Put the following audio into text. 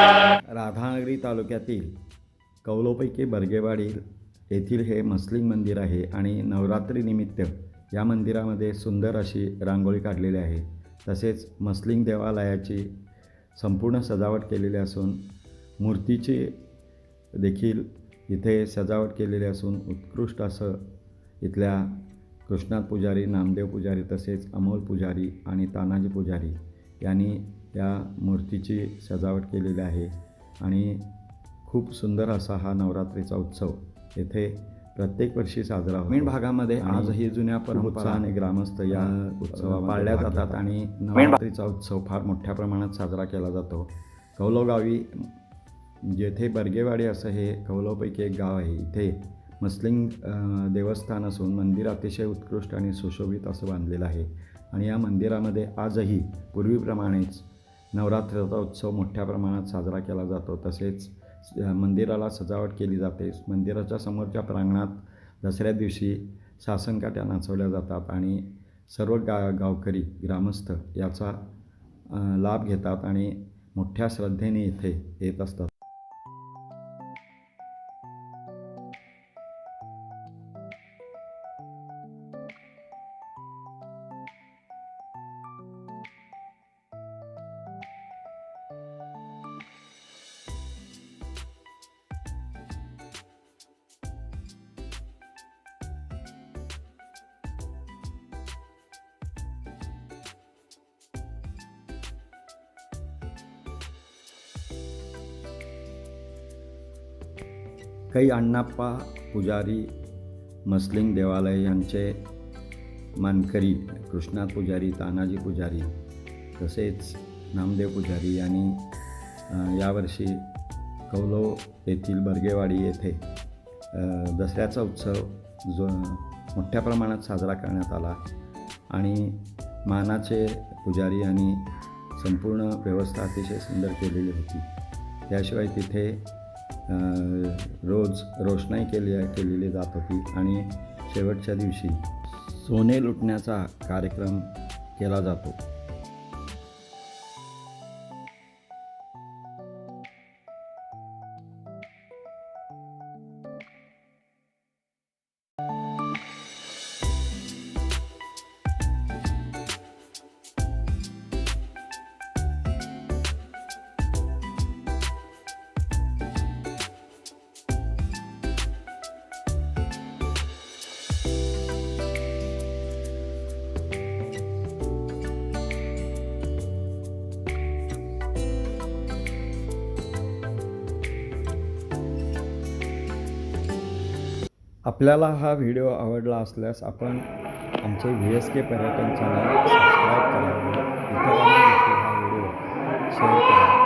राधानगरी तालुक्यातील कौलोपैकी बर्गेवाडी येथील हे मस्लिंग मंदिर आहे आणि नवरात्रीनिमित्त या मंदिरामध्ये सुंदर अशी रांगोळी काढलेली आहे. तसेच मस्लिंग देवालयाची संपूर्ण सजावट केलेली असून मूर्तीची देखील इथे सजावट केलेली असून उत्कृष्ट असं इथल्या कृष्णात पुजारी नामदेव पुजारी तसेच अमोल पुजारी आणि तानाजी पुजारी यांनी या मूर्तीची सजावट केलेली आहे. आणि खूप सुंदर असा हा नवरात्रीचा उत्सव येथे प्रत्येक वर्षी साजरा ग्रामीण भागामध्ये आजही जुन्या परंपरा आणि ग्रामस्थ या उत्सवा पाळल्या जातात आणि नवरात्रीचा उत्सव फार मोठ्या प्रमाणात साजरा केला जातो. कौलोगावी जेथे बर्गेवाडी असं हे कौलोपैकी एक गाव आहे इथे मस्लिंग देवस्थान असून मंदिर अतिशय उत्कृष्ट आणि सुशोभित असं बांधलेलं आहे. आणि या मंदिरामध्ये आजही पूर्वीप्रमाणेच नवरात्रीचा उत्सव मोठ्या प्रमाणात साजरा केला जातो. तसेच मंदिराला सजावट केली जाते. मंदिराच्या समोरच्या प्रांगणात दसऱ्या दिवशी सासनकाट्या नाचवल्या जातात आणि सर्व गा गावकरी ग्रामस्थ याचा लाभ घेतात आणि मोठ्या श्रद्धेने इथे येत असतात. काही अण्णाप्पा पुजारी मसलिंग देवालय यांचे मानकरी कृष्णात पुजारी तानाजी पुजारी तसेच नामदेव पुजारी यांनी यावर्षी कौलो येथील बर्गेवाडी येथे दसऱ्याचा उत्सव जो मोठ्या प्रमाणात साजरा करण्यात आला आणि मानाचे पुजारी यांनी संपूर्ण व्यवस्था अतिशय सुंदर केलेली होती. त्याशिवाय तिथे रोज रोषणाई केली केलेली जात होती. आणि शेवटच्या दिवशी सोने लुटण्याचा कार्यक्रम केला जातो. आपल्याला हा व्हिडिओ आवडला असल्यास आपण आमचे व्ही एस के पर्यटन चॅनल सबस्क्राईब करावे इतरांना देखील हा व्हिडिओ शेअर करा.